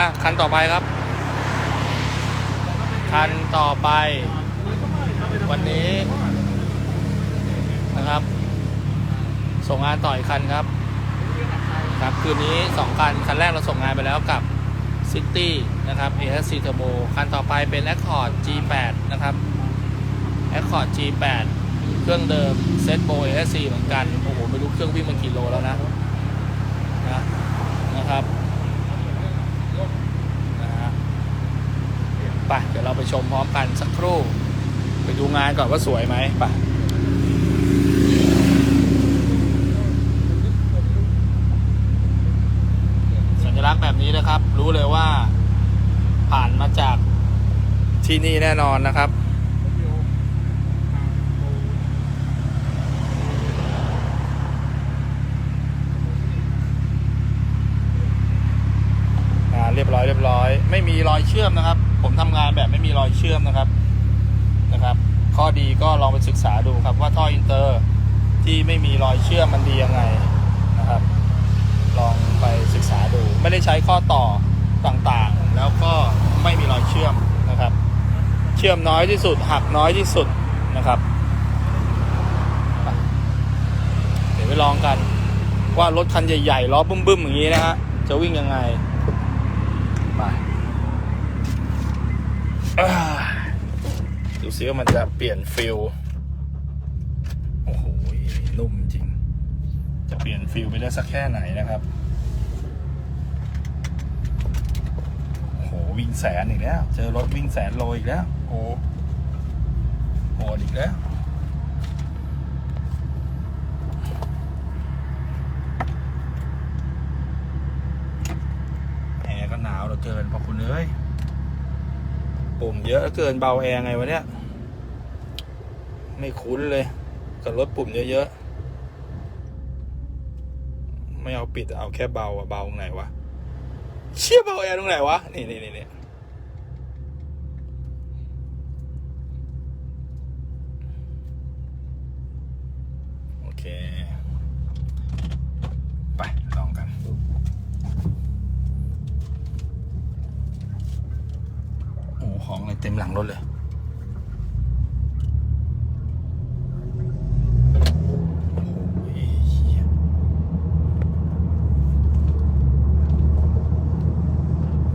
อะคันต่อไปครับ คันต่อไป วันนี้นะครับ ส่งงานต่ออีกคันครับ ครับคืนนี้2คัน คันแรกเราส่งงานไปแล้วกับ City นะครับ ASC Turbo คันต่อไปเป็น Accord G8 นะครับ Accord G8 เครื่องเดิม Set Bo ASC เหมือนกัน โอ้โห ไม่รู้เครื่องวิ่งมันกี่โลแล้วนะนะครับนะฮะ ไปเดี๋ยวเราไปชมพร้อมกันสักครู่ ไปดูงานก่อนว่าสวยไหมไปสัญลักษณ์แบบนี้นะครับ รู้เลยว่าผ่านมาจากที่นี่แน่นอนนะครับงาเรียบร้อยเรียบร้อย ไม่มีรอยเชื่อมนะครับ มีรอยเชื่อมนะครับนะครับ ข้อดีก็ลองไปศึกษาดูครับว่าท่ออินเตอร์ที่ไม่มีรอยเชื่อมมันดียังไงนะครับ ลองไปศึกษาดู ไม่ได้ใช้ข้อต่อต่างๆ แล้วก็ไม่มีรอยเชื่อมนะครับ เชื่อมน้อยที่สุด หักน้อยที่สุดนะครับ เดี๋ยวไปลองกันว่ารถคันใหญ่ๆล้อบึ้มๆอย่างนี้นะฮะจะวิ่งยังไงไปอ่า ดูซิว่ามันจะเปลี่ยนฟิลโอ้โหนุ่มจริง จะเปลี่ยนฟิลไปได้สักแค่ไหนนะครับโอ้โหวิ่งแสนอีกแล้ว เจอรถวิ่งแสนโลอีกแล้วโอ้โหโหดอีกแล้วแอร์ก็หนาวเหลือเกินพอคุณเอ้ย ปุ่มเยอะเกินเบาแอร์ไงวะเนี่ยไม่คุ้นเลย กับรถปุ่มเยอะๆไม่เอาปิดเอาแค่เบาอะเบาตรงไหนวะเชี่ยเบาแอร์ตรงไหนวะนี่นี่นี่นี่โอเค ไปลองกัน โอ้โหของอะไร เต็มหลังรถเลย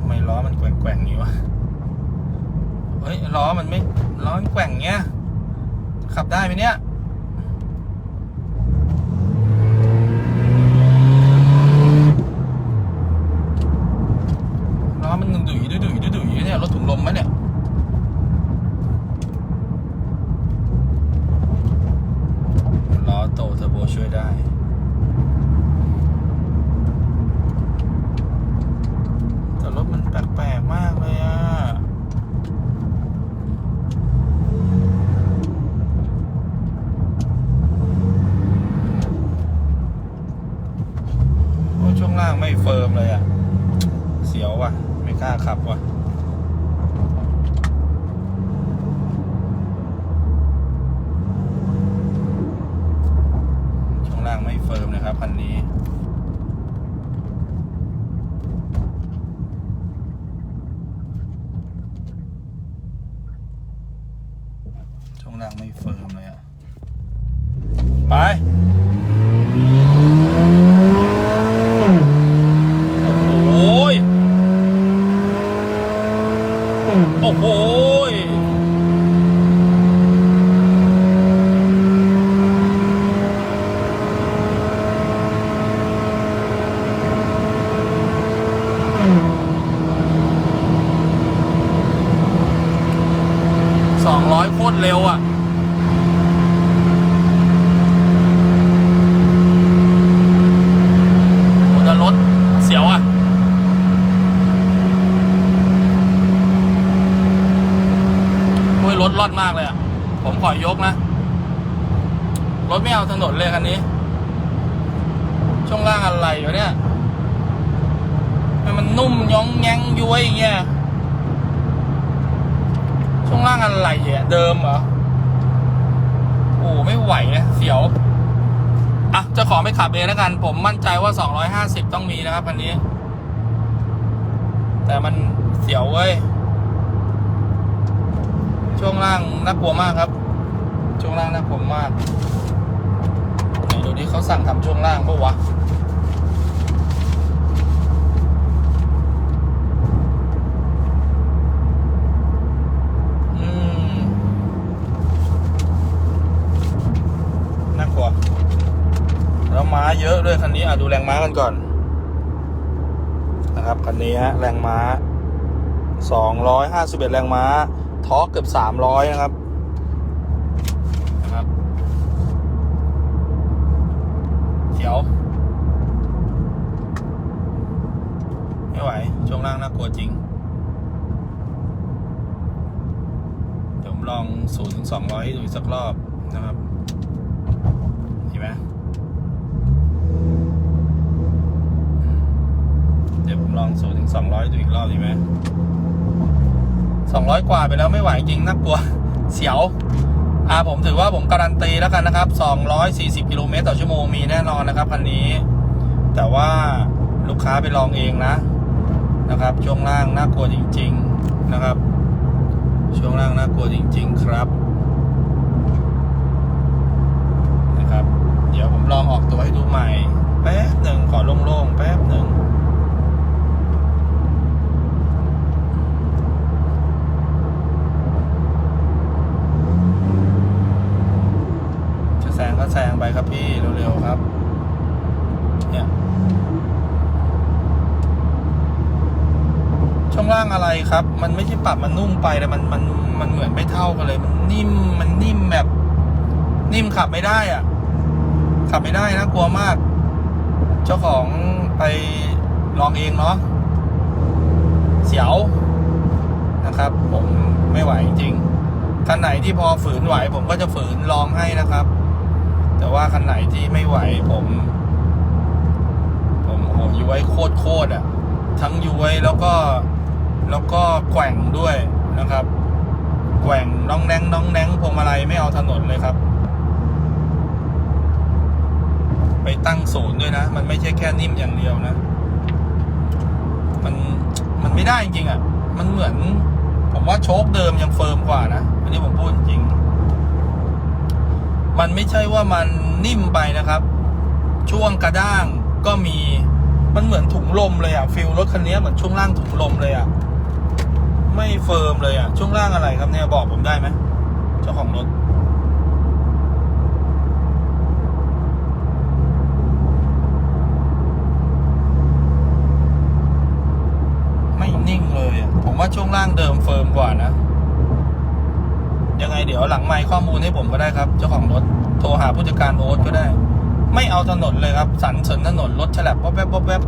ไม่ล้อมันแกว่งๆนี่วะ เฮ้ย ล้อมันไม่ ล้อมันแกว่งเงี้ย ขับได้ไหมเนี่ย ล้อมันดุยดุยดุยดุยดุยเนี่ยรถถุงลมไหมเนี่ย ล้อโตเทอร์โบช่วย ได้ แต่รถมันแปลกๆมากเลยอะช่วงล่างไม่เฟิร์มเลยอะเสียวว่ะ ไม่กล้าขับว่ะ ช่วงล่างไม่ เฟิร์มนะครับคันนี้ช่วงล่างไม่เฟิร์มเลยอะไป โอ้ย โอ้โหยสองร้อยโคตรเร็วอะ โอ้แต่รถเสียวอะ โอ้ย รถรอดมากเลยอะ ผมขอยกนะ รถไม่เอาถนนเลยคันนี้ ช่วงล่างอะไรอยู่เนี่ยทำไมมันนุ่มย้องแยงย้วยอย่างเงี้ย ช่วงล่างอะไรอะเดิมเหรอ โอ้ไม่ไหวนะเสียว อะจะขอไม่ขับเองแล้วกัน ผมมั่นใจว่า 250 ต้องมีนะครับคันนี้ แต่มันเสียวเว้ย ช่วงล่างน่ากลัวมากครับ ช่วงล่างน่ากลัวมากไหนดูดิเขาสั่งทำช่วงล่างปะวะน่ากลัว แล้วม้าเยอะด้วยคันนี้อะดูแรงม้ากันก่อน นะครับคันนี้ฮะแรงม้า 251 แรงม้า ทอร์กเกือบ300นะครับนะครับเขียว ไม่ไหว ช่วงล่างน่ากลัวจริงเดี๋ยวผมลอง0ถึง200ให้ดูสักรอบนะครับเห็นไหมเดี๋ยวผมลองสูนย์ถึงสองร้อยดูอีกรอบดีไหม สองร้อยกว่าไปแล้วไม่ไหวจริงน่ากลัวเสียวอ่าผมถือว่าผมการันตีแล้วกันนะครับสองร้อยสี่สิบกิโลเมตรต่อชั่วโมงมีแน่นอนนะครับคันนี้ แต่ว่าลูกค้าไปลองเองนะนะครับ ช่วงล่างน่ากลัวจริง ๆนะครับ ช่วงล่างน่ากลัวจริง ๆ ครับนะครับ เดี๋ยวผมลองออกตัวให้ดูใหม่ แป๊บหนึ่งขอโล่งๆแป๊บหนึ่ง จะแซงก็แซง ไปครับพี่เร็วๆครับ เนี่ยช่วงล่างอะไรครับ มันไม่ใช่ปรับมันนุ่มไปแต่มันมันมันเหมือนไม่เท่ากันเลย มันนิ่มมันนิ่มแบบ นิ่มขับไม่ได้อะ ขับไม่ได้นะกลัวมาก เจ้าของไปลองเองเนาะเสียวนะครับ ผมไม่ไหวจริงคันไหนที่พอฝืนไหว ผมก็จะฝืนลองให้นะครับ แต่ว่าคันไหนที่ไม่ไหวผม ผมโอ้โหย้วยโคตรโคตรอะ ทั้งย้วยแล้วก็แล้วก็แกว่งด้วยนะครับ แกว่งน้องแนงน้องแนงพวงมาลัยไม่เอาถนนเลยครับ ไปตั้งศูนย์ด้วยนะ มันไม่ใช่แค่นิ่มอย่างเดียวนะ มันมันไม่ได้จริงๆอะ มันเหมือน ผมว่าโชคเดิมยังเฟิร์มกว่านะ อันนี้ผมพูดจริง มันไม่ใช่ว่ามันนิ่มไปนะครับ ช่วงกระด้างก็มีมันเหมือนถุงลมเลยอะฟิลรถคันนี้เหมือนช่วงล่างถุงลมเลยอะไม่เฟิร์มเลยอะช่วงล่างอะไรครับเนี่ยบอกผมได้ไหมเจ้าของรถไม่นิ่งเลยอะผมว่าช่วงล่างเดิมเฟิร์มกว่านะ ยังไงเดี๋ยวหลังไมค์ข้อมูลให้ผมก็ได้ครับ เจ้าของรถโทรหาผู้จัดการโอ๊ตก็ได้ ไม่เอาถนนเลยครับ สันเสริญถนนรถฉลับวับแวบวับแวบ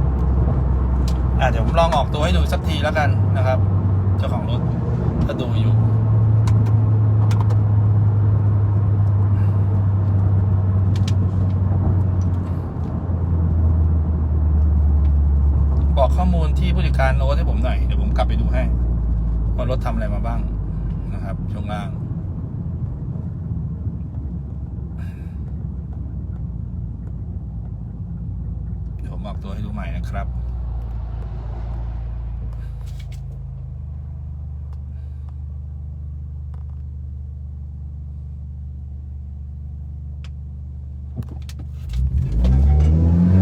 อะเดี๋ยวผมลองออกตัวให้ดูสักทีแล้วกันนะครับ เจ้าของรถถ้าดูอยู่บอกข้อมูลที่ผู้จัดการโน้ตให้ผมหน่อย เดี๋ยวผมกลับไปดูให้ว่ารถทำอะไรมาบ้างนะครับช่วงล่าง เดี๋ยวผมบอก ตัวให้ดูใหม่นะครับ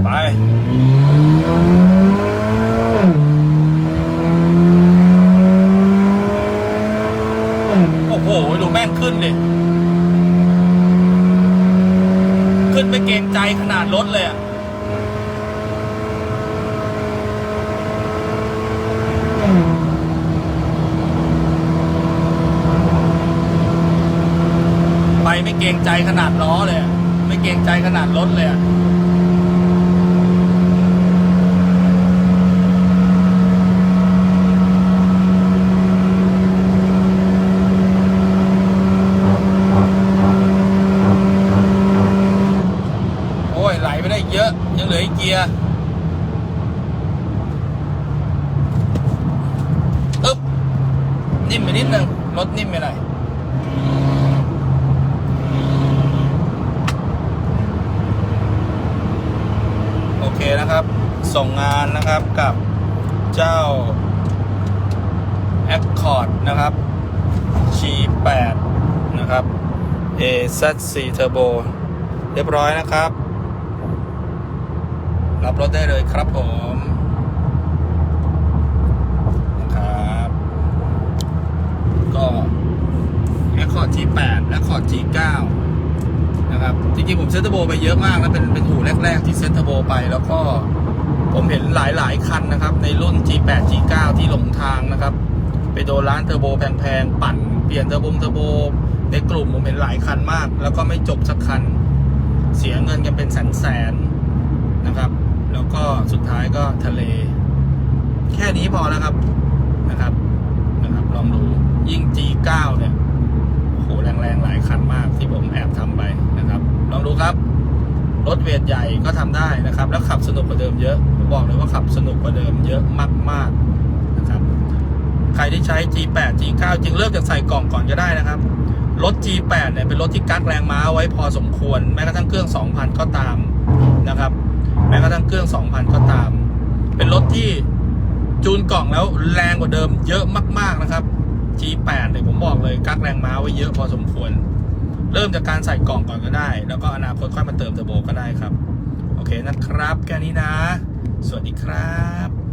ไปโอ้โหดูแม่งขึ้นดิขึ้นไปเกรงใจขนาดรถเลยอะ ไม่เกรงใจขนาดล้อเลย ไม่เกรงใจขนาดรถเลยโอ้ยไหลไปได้เยอะ ยังเหลืออีกเกียร์อึ๊บนิ่มไปนิดนึงรถนิ่มไปหน่อย โอ เคนะครับ ส่งงานนะครับกับเจ้า Accord นะครับ G8 นะครับ AZC Turbo เรียบร้อยนะครับ รับรถได้เลยครับผมนะครับ ก็ Accord G8 Accord G9 ครับจริงๆผมเซตเทอร์โบไปเยอะมากแล้วเป็นเป็นอู่แรก ๆ ที่เซตเทอร์โบไปแล้วก็ผมเห็นหลายๆคันนะครับ ในรุ่น G8 G9 ที่หลงทางนะครับ ไปโดนร้านเทอร์โบแพงๆปั่นเปลี่ยนเทอร์โบเทอร์โบ ในกลุ่มผมเห็นหลายคันมาก แล้วก็ไม่จบสักคัน เสียเงินกันเป็นแสนๆนะครับ แล้วก็สุดท้ายก็ทะเล แค่นี้พอแล้วครับนะครับนะครับ ลองดูยิ่ง G9 เนี่ย หลายคันมากที่ผมแอบทำไปนะครับ ลองดูครับ รถเวทใหญ่ก็ทำได้นะครับ แล้วขับสนุกกว่าเดิมเยอะผมบอกเลยว่าขับสนุกกว่าเดิมเยอะมากๆนะครับ ใครที่ใช้ G8 G9 จริงเริ่มจากใส่กล่องก่อนก็ได้นะครับรถ G8 เนี่ยเป็นรถที่กักแรงม้าไว้พอสมควร แม้กระทั่งเครื่อง 2,000 ก็ตามนะครับ แม้กระทั่งเครื่อง 2,000 ก็ตาม เป็นรถที่จูนกล่องแล้วแรงกว่าเดิมเยอะมากๆนะครับ G8 เนี่ยผมบอกเลยกักแรงม้าไว้เยอะพอสมควร เริ่มจากการใส่กล่องก่อนก็ได้ แล้วก็อนาคตค่อยมาเติมเทอร์โบก็ได้ครับ โอเคนะครับ แค่นี้นะ สวัสดีครับ